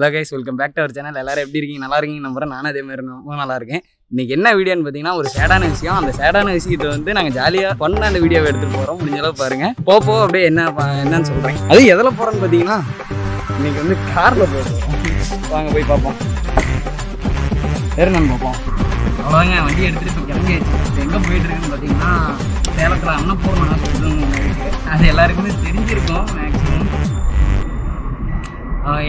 Hello guys welcome back to our channel எல்லாரும் எப்படி இருக்கீங்க? நல்லா இருக்கீங்க நம்புறேன். நானும் அதே மாதிரி ரொம்ப நல்லா இருக்கேன். இன்னைக்கு என்ன வீடியோன்னு பார்த்தீங்கன்னா ஒரு சேடான விஷயம். அந்த சேடான விஷயத்தை வந்து நாங்கள் ஜாலியாக பண்ண அந்த வீடியோவை எடுத்துகிட்டு போகிறோம் முடிஞ்ச அளவு பாருங்க. போப்போ அப்படியே என்ன என்னன்னு சொல்கிறேன் அது எதில் போகிறோன்னு பார்த்தீங்கன்னா இன்னைக்கு வந்து காரில் போகிறோம் வாங்க போய் பார்ப்போம். ஏறுங்கன்னு பார்ப்போம். அவ்வளோங்க வண்டி எடுத்துகிட்டு இப்போ கிளம்பியாச்சு எங்கே போயிட்டுருக்குன்னு பார்த்தீங்கன்னா சேலத்தில் அன்னபூர்ணா ஹாஸ்பிட்டல் அது எல்லாருக்குமே தெரிஞ்சிருக்கும் மேக்ஸிமம்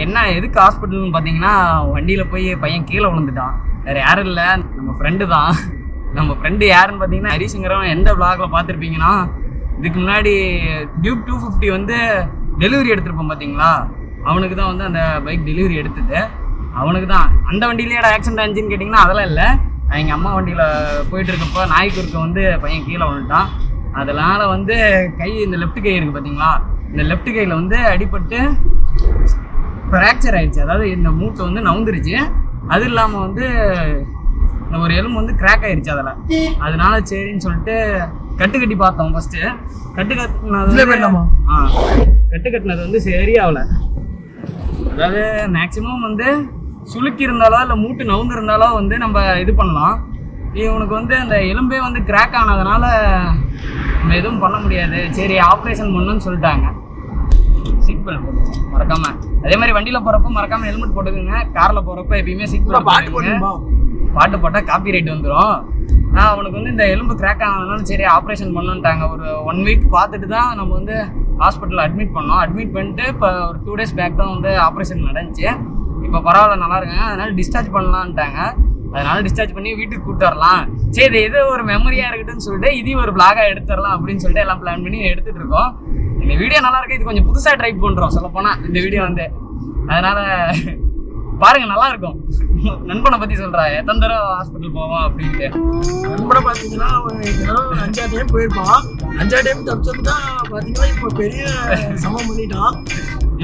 என்ன எதுக்கு ஹாஸ்பிட்டல்னு பார்த்தீங்கன்னா வண்டியில் போய் பையன் கீழே விழுந்துட்டான். வேறு யாரும் இல்லை. நம்ம ஃப்ரெண்டு தான். நம்ம ஃப்ரெண்டு யாருன்னு பார்த்தீங்கன்னா ஹரிசுங்கிறவன் எந்த விளாகில் பார்த்துருப்பீங்கன்னா இதுக்கு முன்னாடி டியூப் டூ ஃபிஃப்டி வந்து டெலிவரி எடுத்திருப்போம் பார்த்தீங்களா அவனுக்கு தான் வந்து அந்த பைக் டெலிவரி எடுத்தது. அவனுக்கு தான். அந்த வண்டியிலேயே ஆக்சிடென்ட் ஆச்சுன்னு கேட்டிங்கன்னா அதெல்லாம் இல்லை. எங்கள் அம்மா வண்டியில் போயிட்டு இருக்கப்போ வந்து பையன் கீழே விழுந்துட்டான். அதனால் வந்து கை இந்த லெஃப்ட் கை இருக்குது பார்த்தீங்களா இந்த லெஃப்ட் கையில் வந்து அடிபட்டு ஃப்ராக்சர் ஆயிடுச்சு. அதாவது இந்த மூட்டை வந்து நவுந்துருச்சு. அது இல்லாமல் வந்து இந்த ஒரு எலும்பு வந்து கிராக் ஆயிடுச்சு அதில். அதனால சரின்னு சொல்லிட்டு கட்டு கட்டி பார்த்தோம் ஃபர்ஸ்ட் கட்டு கட்டினது? ஆ கட்டு கட்டினது வந்து சரியாகல. அதாவது மேக்ஸிமம் வந்து சுளுக்கி இருந்தாலோ இல்லை மூட்டு நவுந்து இருந்தாலோ வந்து நம்ம இது பண்ணலாம். இவனுக்கு வந்து அந்த எலும்பே வந்து கிராக் ஆனதுனால நம்ம எதுவும் பண்ண முடியாது. சரி ஆப்ரேஷன் பண்ணணும்னு சொல்லிட்டாங்க. சீட் பெல்ட் போட்டுக்கோங்க மறக்காம. அதே மாதிரி வண்டியில போறப்ப மறக்காம ஹெல்மெட் போட்டுக்கோங்க. கார்ல போறப்ப எப்பயுமே சீட் பெல்ட் பாட்டு பாட்டு போட்டால் காப்பி ரைட் வந்துடும் ஆ அவனுக்கு வந்து இந்த எலும்பு கிராக் ஆனதுனால சரி ஆப்ரேஷன் பண்ணுன்ட்டாங்க ஒரு ஒன் வீக் பார்த்துட்டு தான் நம்ம வந்து ஹாஸ்பிட்டலில் அட்மிட் பண்ணோம். அட்மிட் பண்ணிட்டு இப்போ ஒரு டூ டேஸ் பேக் தான் வந்து ஆப்ரேஷன் நடந்துச்சு. இப்போ பரவாயில்ல நல்லா இருக்காங்க. அதனால டிஸ்சார்ஜ் பண்ணலான்ட்டாங்க அதனால டிஸ்சார்ஜ் பண்ணி வீட்டுக்கு கூப்பிட்டு வரலாம். சரி இது ஒரு மெமரியாக இருக்கட்டும்னு சொல்லிட்டு இதையும் ஒரு பிளாகாக எடுத்துடலாம் அப்படின்னு சொல்லிட்டு எல்லாம் பிளான் பண்ணி எடுத்துட்டு இருக்கோம். இந்த வீடியோ நல்லா இருக்கு. இது கொஞ்சம் புதுசாக ட்ரை பண்ணுறோம் சொல்ல போனால் இந்த வீடியோ வந்து. அதனால பாருங்க நல்லா இருக்கும். நண்பனை பத்தி சொல்றா. எத்தனை தடவை ஹாஸ்பிட்டல் போவோம் அப்படின்ட்டு. நண்பனை பார்த்தீங்கன்னா ஒரு தடவை அஞ்சாறு டைம் போயிருப்பான். அஞ்சாறு டைம் தப்பிச்சது தான் பார்த்தீங்கன்னா இப்போ பெரிய சமம் பண்ணிட்டான்.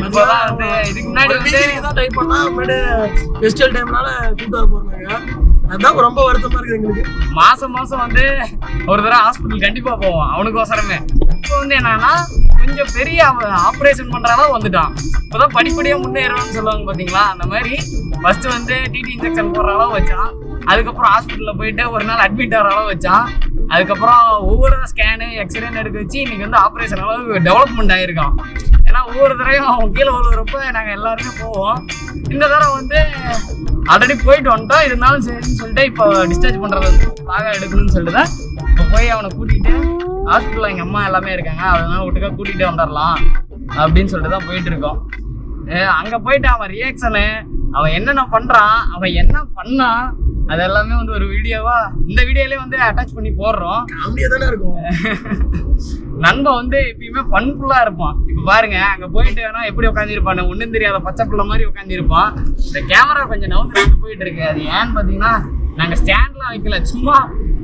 இப்போதான் வந்து இதுக்கு முன்னாடி வந்து தான் ட்ரை பண்ணா அப்புறமேட்டு ஃபெஸ்டிவல் டைம்னால கூட்டு வர போறாங்க. அதுதான் ரொம்ப வருத்தமா இருக்குது எங்களுக்கு. மாசம் மாசம் வந்து ஒரு தடவை ஹாஸ்பிட்டல் கண்டிப்பா போவோம். அவனுக்கு அவசரமே. இப்போ வந்து என்னன்னா கொஞ்சம் பெரிய ஆப்ரேஷன் பண்ணுறாலும் வந்துட்டான். இப்போதான் படிப்படியாக முன்னேறணும்னு சொல்லுவாங்க பார்த்தீங்களா அந்த மாதிரி ஃபஸ்ட்டு வந்து டிடி இன்ஜெக்ஷன் போடுற அளவு வச்சான். அதுக்கப்புறம் ஹாஸ்பிட்டலில் போயிட்டு ஒரு நாள் அட்மிட் ஆகிற அளவு வச்சான். அதுக்கப்புறம் ஒவ்வொரு ஸ்கேனு எக்ஸ்ரேன்னு எடுக்க வச்சு இன்றைக்கி வந்து ஆப்ரேஷன் அளவு டெவலப்மெண்ட் ஆகிருக்கான் ஏன்னா ஒவ்வொரு தடவையும் அவன் கீழே வருவப்போ நாங்கள் எல்லாருமே போவோம். இந்த தடவை வந்து ஆல்ரெடி போயிட்டு வந்துட்டோம் இருந்தாலும் சரின்னு சொல்லிட்டு இப்போ டிஸ்சார்ஜ் பண்ணுறது வந்து எடுக்கணும்னு சொல்லிட்டு தான் இப்போ போய் அவனை கூட்டிகிட்டு ஹாஸ்பிட்டலில் எங்கள் அம்மா எல்லாமே இருக்காங்க. அதனால விட்டுக்க கூட்டிகிட்டு வந்துடலாம் அப்படின்னு சொல்லிட்டு தான் போயிட்டு இருக்கோம். அங்கே போயிட்டு அவன் ரியாக்ஷனு அவன் என்னென்ன பண்ணுறான் அவன் என்ன பண்ணான் அது எல்லாமே வந்து ஒரு வீடியோவா இந்த வீடியோலேயே வந்து அட்டாச் பண்ணி போடுறோம். காமெடியா தானே இருக்கும். நண்பன் வந்து எப்பயுமே ஃபன்ஃபுல்லாக இருப்பான். இப்போ பாருங்க அங்கே போயிட்டு வேணா எப்படி உட்காந்துருப்பான் ஒன்றும் தெரியாத பச்சை பிள்ளை மாதிரி உட்காந்துருப்பான் இந்த கேமரா கொஞ்சம் நவுந்து நவுந்து போயிட்டு இருக்கு. அது ஏன்னு பார்த்தீங்கன்னா நாங்கள் ஸ்டாண்ட்லாம் வைக்கல. சும்மா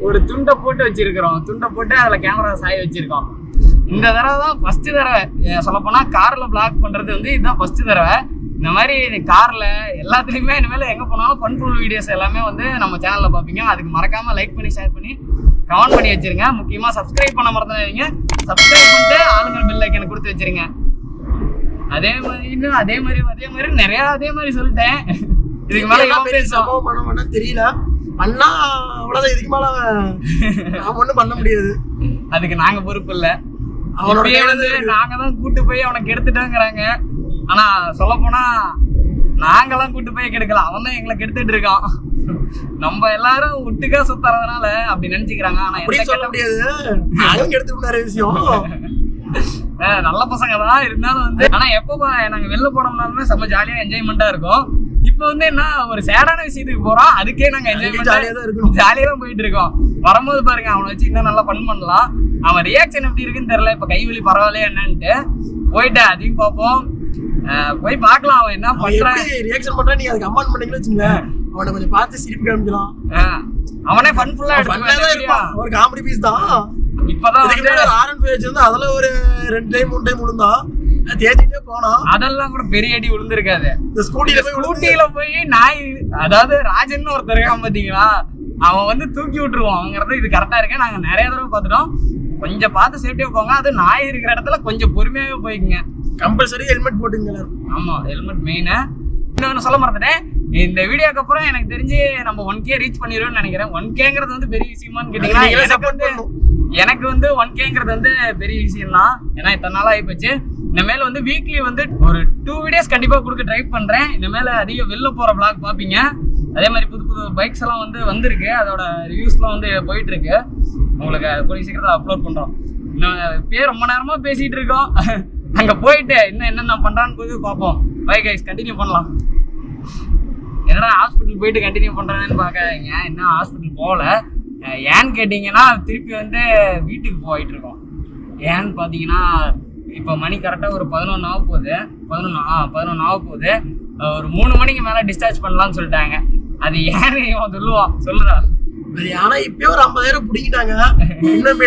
ஒரு துண்டை போட்டு வச்சிருக்கிறோம். துண்டை போட்டு அதில் கேமரா சாய வச்சிருக்கோம். இந்த தடவை தான் ஃபர்ஸ்ட் தடவை. சொல்லப்போனால் காரில் பிளாக் பண்ணுறது வந்து இதுதான் ஃபர்ஸ்ட் தடவை. இந்த மாதிரி காரில் எல்லாத்துலேயுமே இனிமேல் எங்கே போனாலும் ஃபன்ஃபுல் வீடியோஸ் எல்லாமே வந்து நம்ம சேனலில் பார்ப்பீங்க. அதுக்கு மறக்காமல் லைக் பண்ணி ஷேர் பண்ணி கமெண்ட் பண்ணி வச்சிருங்க. முக்கியமாக சப்ஸ்கிரைப் பண்ண மறந்துடாதீங்க. சப்ஸ்கிரைப் பண்ணிட்டு ஆளுங்க பில் ஐக்கனை கொடுத்து வச்சிருங்க. அதே மாதிரி இன்னும் அதே மாதிரி அதே மாதிரி நிறைய அதே மாதிரி சொல்லிட்டேன். இதுக்கு மேலே சம்பவம் பண்ண வேணா தெரியல. பண்ணா அவ்வளவுதான். இதுக்கு மேல நாம ஒண்ணும் பண்ண முடியாது. அதுக்கு நாங்க பொறுப்பு இல்ல. அவனோட இப்பயே கையில வந்து தான் இருக்கு. நாங்க தான் கூட்டு போய் அவனை கெடுத்துட்டோங்கிறாங்க ஆனா சொல்ல போனா நாங்கெல்லாம் கூட்டு போய் கெடுக்கல. அவன் தான் எங்களை கெடுத்துட்டு இருக்கான். நம்ம எல்லாரும் ஒட்டுக்கா சுத்துறதுனால அப்படி நினைச்சுக்கிறாங்க. ஆனா அப்படின்னு சொல்ல முடியாது. நாங்களும் விஷயம். நல்ல பசங்க தான் இருந்தாலும் வந்து. ஆனா எப்போ நாங்க வெளில போனோம்னாலுமே செம்ம ஜாலியா என்ஜாய்மெண்டா இருக்கும். இப்போ வந்து என்ன ஒரு சேடான விஷயத்துக்கு போறோம். அதுக்கே நாங்க ஜாலியா என்ஜாய்மெண்ட் தான் இருக்கணும். ஜாலியா தான் போயிட்டு இருக்கோம். வரும்போது பாருங்க அவனை வச்சு இன்னும் நல்லா ஃபன் பண்ணலாம். அவன் ரியாக்ஷன் எப்படி இருக்குன்னு தெரியல. இப்ப கைவலி பரவாயில்லையா என்னன்ட்டு. போயிட்டு அதையும் பார்ப்போம். போய் பார்க்கலாம் அவன் என்ன பண்றான். ரியாக்ஷன் பண்றா நீங்க அதுக்கு அம்மான் பண்ணீங்கன்னு வச்சுங்களேன் அவனை கொஞ்சம் பார்த்து சிரிப்பு காமிக்கலாம் அவனே ஃபன் ஃபுல்லா ஃபன்னா தான் இருப்பான். ஒரு காமெடி பீஸ் தான். இப்பதான் இதுக்கு வந்து ஆரன் ஃபைவ் வச்சிருந்தா அதுல ஒரு ரெண்டு டைம் மூணு டைம் விழுந்தான். அது தேத்திட்டே போனான். அதெல்லாம் கூட பெரிய அடி விழுந்திருக்காது. இந்த ஸ்கூட்டில போய் ஸ்கூட்டில போய் நாய் அதாவது ராஜன் ஒருத்தர் இருக்கான் பாத்தீங்களா? அவன் வந்து தூக்கி விட்டுருவான். அவங்கிறது இது கரெக்டா இருக்கு நாங்க நிறைய தடவை பார்த்துட்டோம். கொஞ்சம் பார்த்து சேஃப்டியா போங்க. அது நாய் இருக்கிற இடத்துல கொஞ்சம் பொறுமையாவே போய்க்குங்க. கம்பல்சரி ஹெல்மெட் போட்டுங்க ஆமா ஹெல்மெட் மெயினு இன்னொன்று சொல்ல மறந்துட்டேன். இந்த வீடியோக்கு அப்புறம் எனக்கு தெரிஞ்சு நம்ம ஒன் கே ரீச் பண்ணிடுவோம்னு நினைக்கிறேன். ஒன் கேங்கிறது வந்து பெரிய விஷயமான்னு கேட்டீங்கன்னா எனக்கு வந்து ஒன் கேங்கிறது வந்து பெரிய விஷயம் தான் ஏன்னா இத்தனை நாள் ஆகிப்போச்சு. இனிமேல் வந்து வீக்லி வந்து ஒரு டூ வீடியோஸ் கண்டிப்பாக கொடுக்க ட்ரை பண்ணுறேன் இனிமேல் அதிகம் வெளில போகிற vlog பார்ப்பீங்க. அதே மாதிரி புது புது பைக்ஸ் எல்லாம் வந்து வந்திருக்கு. அதோட ரிவ்யூஸ்லாம் வந்து போயிட்டு இருக்கு உங்களுக்கு கூடிய சீக்கிரத்தில் அப்லோட் பண்ணுறோம் இன்னும் இப்பயே ரொம்ப நேரமாக பேசிகிட்டு இருக்கோம். அங்கே போயிட்டு இன்னும் என்னென்ன பண்ணுறான்னு போய் பார்ப்போம். பை கைஸ் கண்டினியூ பண்ணலாம். என்னடா ஹாஸ்பிட்டல் போயிட்டு கண்டினியூ பண்ணுறேன்னு பார்க்காதீங்க. இன்னும் ஹாஸ்பிட்டல் போகல. ஏன்னு கேட்டிங்கன்னா திருப்பி வந்து வீட்டுக்கு போயிட்டு இருக்கோம். ஏன்னு பார்த்தீங்கன்னா இப்போ மணி கரெக்டாக ஒரு பதினொன்று ஆக போகுது. பதினொன்று ஆ பதினொன்று ஆக போகுது. ஒரு மூணு மணிக்கு மேலே டிஸ்சார்ஜ் பண்ணலாம்னு சொல்லிட்டாங்க. அது ஏன்னு இவன் சொல்லுவான்? சொல்லுடா. ஆனா இப்பயே ஒரு ஐம்பதாயிரம் பிடிங்கிட்டாங்க. இன்னும்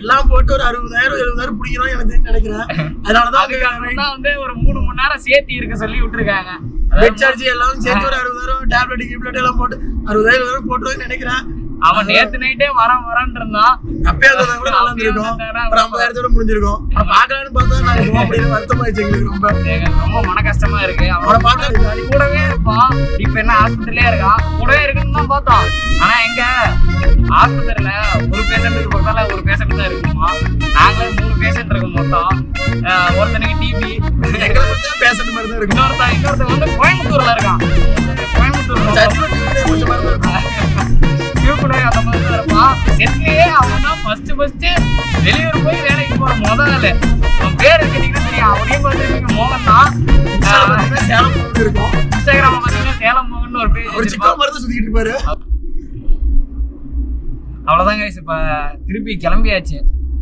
எல்லாம் போட்டு ஒரு அறுபதாயிரம் எழுபதாயிரம் பிடிக்கிறோம் எனக்கு நினைக்கிறேன். அதனாலதான் வந்து ஒரு மூணு மணி நேரம் சேர்த்து இருக்க சொல்லி விட்டுருக்காங்க. பெட் சார்ஜ் எல்லாம் சேர்த்து ஒரு அறுபதாயிரம் டேப்லெட் கிப்லெட் எல்லாம் போட்டு அறுபதாயிரம் போட்டுருவேன்னு நினைக்கிறேன். அவன் நேத்து நைட்டே வரேன் வரேன் இருந்தான். அப்பயே அந்த கூட நல்லா இருந்திருக்கும். ஒரு ஐம்பதாயிரத்தோட முடிஞ்சிருக்கும். அவனை பார்க்கலான்னு பார்த்தா நாங்க போக முடியல வருத்தமாயிடுச்சு எங்களுக்கு ரொம்ப. ரொம்ப மன கஷ்டமா இருக்கு. அவனை பார்த்தா பார்த்தா கூடவே இருப்பான். இப்ப என்ன ஹாஸ்பிட்டல்லே இருக்கான்? கூடவே இருக்குன்னு தான் பார்த்தோம். ஆனா எங்க? ஆஸ்பத்திரியில ஒரு பேஷண்ட்டுக்கு பக்கத்தால ஒரு பேஷண்ட் தான் இருக்குமா? நாங்களே மூணு பேஷண்ட் இருக்கு மொத்தம். ஒருத்தனுக்கு டிபி பேசுற மாதிரி தான் இருக்கும். இன்னொருத்தன் இன்னொருத்தன் வந்து கோயம்புத்தூர்ல இருக்கான். கோயம்புத்தூர்ல டியூப்ல அந்த மாதிரி தான் இருப்பான் செட்லயே அவன் தான் ஃபர்ஸ்ட் ஃபர்ஸ்ட் வெளியூர் போய் வேலைக்கு போற முதல் ஆளு அவன் பேர் கேட்டீங்கன்னா தெரியும் அவனையும் பார்த்துருக்கீங்க மோகன் தான். இன்ஸ்டால பார்த்தீங்கன்னா சேலம் இருக்கும். இன்ஸ்டாகிராம் பார்த்தீங்கன்னா சேலம் மோகன் ஒரு பேஜ் ஒரு சிக்கா இருப்பாரு. அவ்வளோதான் கைஸ் இப்போ திருப்பி கிளம்பியாச்சு.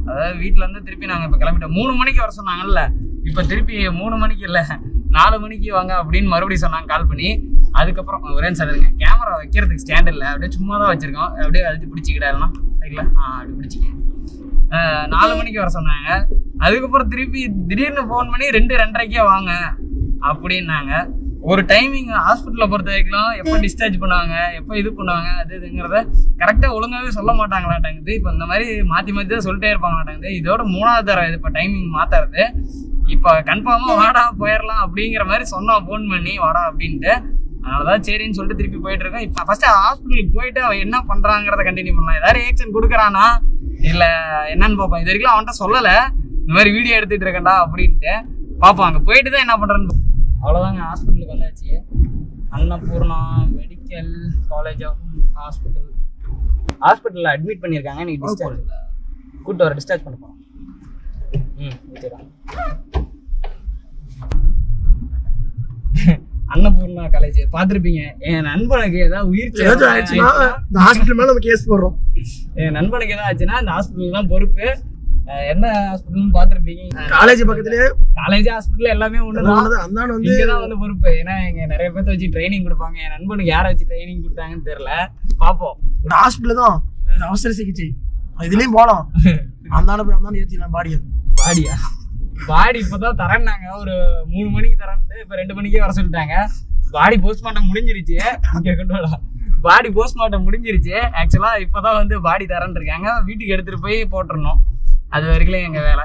அதாவது வீட்ல இருந்து திருப்பி நாங்கள் இப்போ கிளம்பிட்டோம். மூணு மணிக்கு வர சொன்னாங்கல்ல. இப்போ திருப்பி மூணு மணிக்கு இல்லை நாலு மணிக்கு வாங்க அப்படின்னு மறுபடியும் சொன்னாங்க கால் பண்ணி. அதுக்கப்புறம் ஒரே சார் கேமரா வைக்கிறதுக்கு ஸ்டாண்ட் இல்லை. அப்படியே சும்மா தான் வச்சிருக்கோம். அப்படியே அழுத்தி பிடிச்சிக்கிட்டாருலாம் சைடில் ஆ அப்படி பிடிச்சிக்க நாலு மணிக்கு வர சொன்னாங்க. அதுக்கப்புறம் திருப்பி திடீர்னு ஃபோன் பண்ணி ரெண்டு ரெண்டரைக்கே வாங்க அப்படின்னாங்க. ஒரு டைமிங் ஹாஸ்பிட்டலில் பொறுத்த வரைக்கும் எப்போ டிஸ்சார்ஜ் பண்ணுவாங்க எப்போ இது பண்ணுவாங்க அது இதுங்கிறத கரெக்டாக ஒழுங்காகவே சொல்ல மாட்டாங்களாட்டாங்குது. இப்போ இந்த மாதிரி மாற்றி மாற்றி தான் சொல்லிட்டே இருப்பாங்களாட்டாங்குது. இதோட மூணாவது தரம் இது இப்போ டைமிங் மாற்றுறது இப்போ கன்ஃபார்மாக வாடா போயிடலாம் அப்படிங்கிற மாதிரி சொன்னான் ஃபோன் பண்ணி வாடா அப்படின்ட்டு அதனால தான் சரின்னு சொல்லிட்டு திருப்பி போயிட்டு இருக்கோம் இப்போ ஃபஸ்ட்டு ஹாஸ்பிட்டலுக்கு போயிட்டு அவன் என்ன பண்ணுறாங்கிறத கண்டினியூ பண்ணலாம். ஏதாவது ரியாக்ஷன் கொடுக்குறானா? இல்லை என்னன்னு பார்ப்போம். இது வரைக்கும் அவன்கிட்ட சொல்லலை. இந்த மாதிரி வீடியோ எடுத்துட்டு இருக்கேன்டா அப்படின்ட்டு பார்ப்போம். அங்கே போயிட்டு தான் என்ன பண்ணுறேன்னு அவ்வளோதாங்க ஹாஸ்பிட்டலுக்கு வந்தாச்சு. Annapoorna medical college of hospital ஹாஸ்பிட்டலில் அட்மிட் பண்ணியிருக்காங்க. நீ டிஸ்சார்ஜ் கூட்டு வர டிஸ்சார்ஜ் பண்ண போகிறோம் ம் ஓகேடா அன்னபூர்ணா காலேஜ் பார்த்துருப்பீங்க. என் நண்பனுக்கு ஏதாவது உயிர் ஆயிடுச்சுன்னா இந்த ஹாஸ்பிட்டல் மேல நம்ம கேஸ் போடுறோம். என் நண்பனுக்கு ஏதாவது ஆச்சுன்னா இந்த ஹாஸ்பிட்டல் தான் பொறுப்பு என்ன ஹாஸ்பிட்டல்னு பார்த்துருப்பீங்க? காலேஜ் பக்கத்துலயே காலேஜ் ஹாஸ்பிட்டல் எல்லாமே ஒன்று தான் அந்தான வந்து தான் வந்து பொறுப்பு. ஏன்னா இங்க நிறைய பேர்த்த வச்சு ட்ரைனிங் கொடுப்பாங்க. என் நண்பனுக்கு யாரை வச்சு ட்ரைனிங் கொடுத்தாங்கன்னு தெரியல. பாப்போம் இந்த ஹாஸ்பிட்டல் தான். அவசர சிகிச்சை. இதுலயும் போலாம். அந்தான போய் அந்தான ஏத்திக்கலாம் பாடியை. பாடியா? பாடி இப்பதான் தரேன்னாங்க. ஒரு மூணு மணிக்கு தரேன்னு இப்ப ரெண்டு மணிக்கே வர சொல்லிட்டாங்க. பாடி போஸ்ட்மார்ட்டம் முடிஞ்சிருச்சு. இங்க கொண்டு வாடா. பாடி போஸ்ட்மார்ட்டம் முடிஞ்சிருச்சு. ஆக்சுவலா இப்பதான் வந்து பாடி தரேன் இருக்காங்க. வீட்டுக்கு எடுத்துட்டு போய் போட்டுறணும். அது வரைக்கும் எங்க வேலை.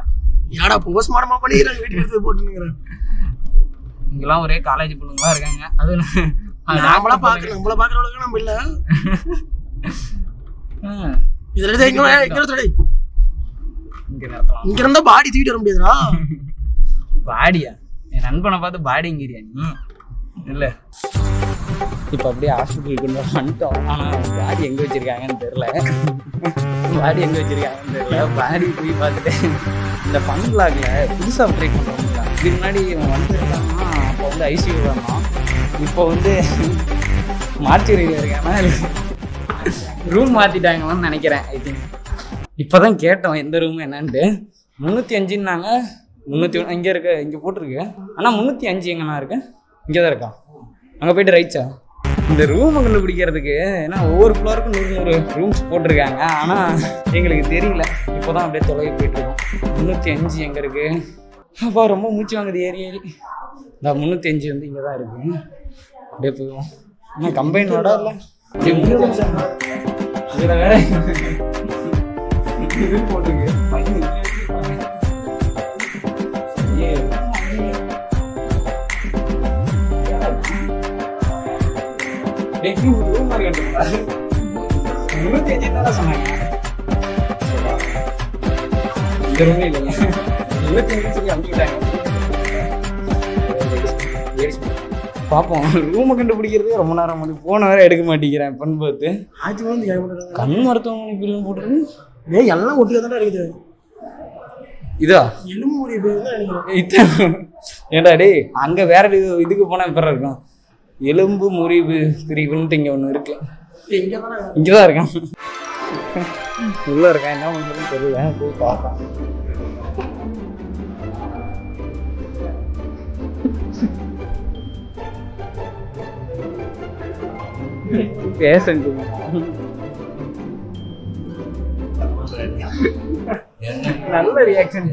ஏடா போஸ்ட்மார்ட்டமா பண்ணிக்கிறாங்க? வீட்டுக்கு எடுத்து போட்டுனுங்கிறேன் இங்கெல்லாம் ஒரே காலேஜ் பொண்ணுங்களா இருக்காங்க. அது நாமளா பாக்குறோம் நம்மள பாக்குற அளவுக்கு நம்ம இல்ல. இதுல இருந்து இங்க வா, இங்க இருந்து பாடி தூக்கிட்டு வர முடியாதுடா. பாடியா என் நண்பனை பார்த்து பாடிங்கிறியா நீ? இல்ல. இப்போ அப்படியே ஹாஸ்பிட்டலுக்கு கொண்டு வந்துட்டோம். ஆனால் பாடி எங்கே வச்சிருக்காங்கன்னு தெரில பாடி எங்கே வச்சிருக்காங்கன்னு தெரியல. பாடி போய் பார்த்துட்டு இந்த ஃபன் பிளாக்ல புதுசாக அப்டேட் பண்ணுறாங்களா இதுக்கு முன்னாடி இவன் வந்துருக்காங்கன்னா அப்போ வந்து ஐசியூ வரணும் இப்போ வந்து மார்ச்சரியில் இருக்கானா ரூம் மாற்றிட்டாங்களான்னு நினைக்கிறேன் ஐ திங்க் இப்போ தான் கேட்டோம் எந்த ரூம் என்னன்ட்டு. முந்நூற்றி அஞ்சுன்னாங்க. முந்நூற்றி ஒன்று இங்கே இருக்கு இங்கே போட்டிருக்கு. ஆனால் முந்நூற்றி அஞ்சு எங்கண்ணா இருக்கு? இங்கே தான் இருக்கா அங்கே போயிட்டு ரைட்ஸா இந்த ரூம் கண்டுபிடிக்கிறதுக்கு ஏன்னா ஒவ்வொரு ஃப்ளோருக்கும் நூறு நூறு ரூம்ஸ் போட்டிருக்காங்க. ஆனால் எங்களுக்கு தெரியல. இப்போ தான் அப்படியே தொலைவி போயிட்டுருக்கோம் முந்நூற்றி அஞ்சு எங்கே இருக்குது அப்பா ரொம்ப மூச்சு வாங்குது ஏறி ஏறி. இந்த முந்நூற்றி அஞ்சு வந்து இங்கே தான் இருக்குது அப்படியே போயிடுவோம். ஆனால் கம்பைனோட இல்லை அப்படியே இதில் வேற இது போட்டிருக்கு பையன் இங்கே வச்சிருக்காங்க. ஏய், டெய்லி ஒரு ரூம் மாதிரி கட்டுங்களா இருபத்தி அஞ்சு தான் சொன்னாங்க இந்த ரூமே இல்லைங்க இருபத்தி அஞ்சு சொல்லி அனுப்பிவிட்டாங்க பார்ப்போம் ரூமை கண்டுபிடிக்கிறதே ரொம்ப நேரம் பண்ணி போன வேற எடுக்க மாட்டேங்கிறேன். பண் பார்த்து. ஆச்சு வந்து கேட்கப்பட்டது கண் மருத்துவமனை பிரிவு போட்டுருக்கு. ஏய் எல்லாம் ஒட்டியா தானே இருக்குது. இதா? எலும்பு நினைக்கிறேன் இத்த ஏன்டா டேய் அங்கே வேற இது இதுக்கு போனால் இப்போ இருக்கும்? எலும்பு முறிவு பிரிவுன்ட்டு இங்கே ஒன்று இருக்கு. இங்கே தானே. இருக்கேன். உள்ள இருக்கேன் என்ன பண்ணுறதுன்னு தெரியல. போய் பார்க்கலாம் பேசண்ட் நல்ல ரியாக்ஷன்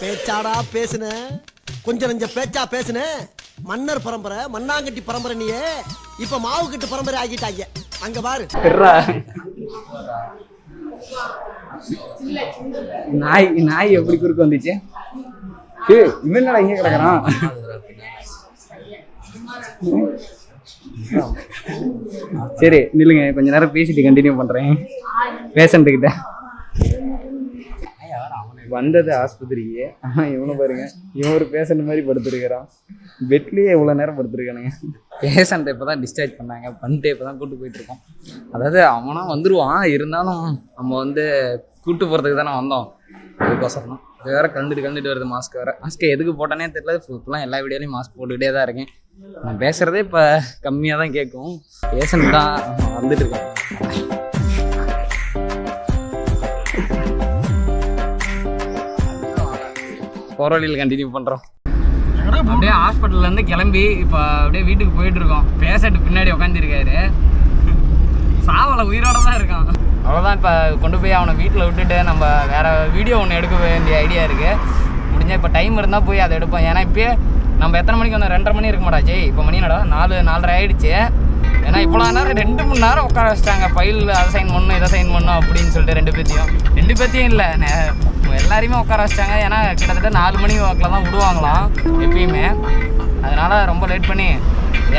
பேச்சாடா பேசுன. கொஞ்சம் நெஞ்ச பேச்சா பேசுன. மன்னர் பரம்பரை மண்ணாங்கட்டி பரம்பரை நீயே. இப்ப மாவு கட்டு பரம்பரை ஆகிட்டாங்க அங்க பாரு. நாய் நாய் எப்படி குறுக்க வந்துச்சு? இவன் என்னடா இங்கே கிடக்குறான்? சரி நில்லுங்க. கொஞ்ச நேரம் பேசிட்டு கண்டினியூ பண்றேன். பேஷண்ட் கிட்ட வந்தது ஆஸ்பத்திரிக்கு. ஆனா இவனை பாருங்க இவன் ஒரு பேஷண்ட் மாதிரி படுத்திருக்கிறான். பெட்லயே இவ்வளவு நேரம் படுத்திருக்கானுங்க. பேஷண்ட்டை இப்போ தான் டிஸ்சார்ஜ் பண்ணாங்க. பண்ணிட்டு இப்போ தான் கூட்டு போயிட்டு இருக்கோம். அதாவது அவனா வந்துருவான். இருந்தாலும் நம்ம வந்து கூட்டு போகிறதுக்கு தானே வந்தோம். அதுக்கோசரம் தான் இது வேற கண்டுட்டு கண்டுட்டு வருது மாஸ்க் வேற. மாஸ்க் எதுக்கு போட்டானே தெரியல. இப்போலாம் எல்லா வீடியோலையும் மாஸ்க் போட்டுக்கிட்டே தான் இருக்கேன். நான் பேசுகிறதே இப்போ கம்மியாக தான் கேட்கும். பேஷண்ட் தான் வந்துட்டு இருக்கேன். போகிற வழியில் கண்டினியூ பண்ணுறோம் அப்படியே ஹாஸ்பிட்டல்லேருந்து கிளம்பி இப்போ அப்படியே வீட்டுக்கு போயிட்டு இருக்கோம். பேஷண்ட் பின்னாடி உட்காந்துருக்காரு சாவல உயிரோட தான் இருக்கான். அவ்வளோதான் இப்போ கொண்டு போய் அவனை வீட்டில் விட்டுட்டு நம்ம வேறு வீடியோ ஒன்று எடுக்க வேண்டிய ஐடியா இருக்குது முடிஞ்சால் இப்போ டைம் இருந்தால் போய் அதை எடுப்போம். ஏன்னா இப்போயே நம்ம எத்தனை மணிக்கு வந்தோம்? ரெண்டரை மணி இருக்க மாட்டாச்சு இப்போ மணி என்னடா? நாலு நாலரை ஆயிடுச்சு. ஏன்னா இவ்வளோ நேரம் ரெண்டு மணி நேரம் உட்கார வச்சிட்டாங்க. ஃபைல் அதை சைன் பண்ணணும் இதை சைன் பண்ணணும் அப்படின்னு சொல்லிட்டு ரெண்டு பேர்த்தையும். ரெண்டு பேர்த்தையும் இல்லை எல்லாரையுமே உட்கார வச்சிட்டாங்க. ஏன்னா கிட்டத்தட்ட நாலு மணி வாக்கில் தான் விடுவாங்களாம் எப்பயுமே. அதனால் ரொம்ப லேட் பண்ணி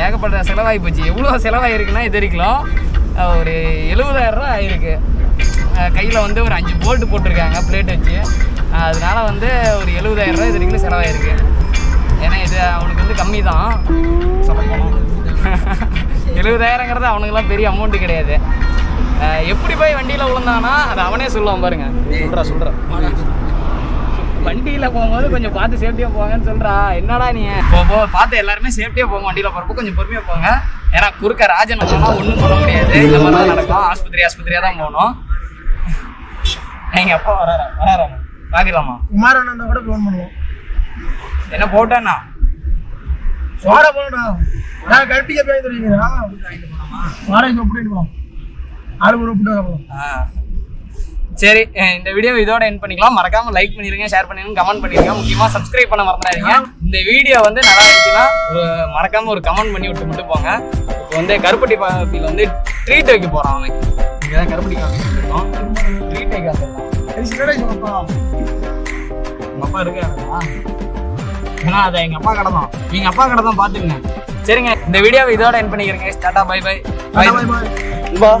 ஏகப்பட்ட செலவாகி போச்சு. எவ்வளோ செலவாகிருக்குன்னா இது வரைக்கும் ஒரு எழுபதாயிரரூவா ஆகிருக்கு ஆயிருக்கு. கையில் வந்து ஒரு அஞ்சு போல்ட்டு போட்டிருக்காங்க பிளேட் வச்சு. அதனால் அதனால வந்து ஒரு எழுபதாயிரரூவா இது வரைக்கும் செலவாயிருக்கு. ஏன்னா இது அவனுக்கு வந்து கம்மி தான். சொல்ல எழுபதாயிரங்கிறது அவனுக்குலாம் பெரிய அமௌண்ட்டு கிடையாது. எப்படி போய் வண்டியில் விழுந்தானா? அது அவனே சொல்லுவான் பாருங்க. சொல்கிறா சொல்கிறா வண்டியில் போகும்போது கொஞ்சம் பார்த்து சேஃப்டியாக போங்கன்னு சொல்கிறா என்னடா நீ? போ போ பார்த்து எல்லாருமே சேஃப்டியாக போங்க வண்டியில் போகிறப்போ கொஞ்சம் பொறுமையாக போங்க. ஏன்னா குறுக்க ராஜன் வந்தோம்னா ஒன்றும் சொல்ல முடியாது. இந்த மாதிரி தான் நடக்கும். ஆஸ்பத்திரி ஆஸ்பத்திரியாக தான் போகணும். எங்கள் அப்பா வராரா வராரா. பார்க்கலாமா குமாரண்ணா கூட ஃபோன் பண்ணுவோம். என்ன போட்டேன்னா? சோடா போடா. நான் கட்டிக்க போய் தெரியுங்களா போகலாம் ஆளு. சரி இந்த வீடியோ இதோட என் பண்ணிக்கலாம். மறக்காம லைக் பண்ணிருங்க ஷேர் பண்ணிருங்க கமெண்ட் பண்ணிருங்க. முக்கியமா சப்ஸ்கிரைப் பண்ண மறந்துடாதீங்க. இந்த வீடியோ வந்து நல்லா இருந்துச்சுன்னா மறக்காம ஒரு கமெண்ட் பண்ணி விட்டு மட்டும் போங்க. இப்போ வந்து கருப்பட்டி பாப்பியில் வந்து ட்ரீட் வைக்க போறான் அவன். இங்கே தான் கருப்பட்டி காப்பி இருக்கோம். ட்ரீட் வைக்க உங்க அப்பா இருக்காருங்களா ஏன்னா அதை எங்க அப்பா கடை தான். எங்க அப்பா கடை தான் பாத்துக்கங்க சரிங்க இந்த வீடியோவை இதோட என் பண்ணிக்கிறேங்க. Tata bye bye bye bye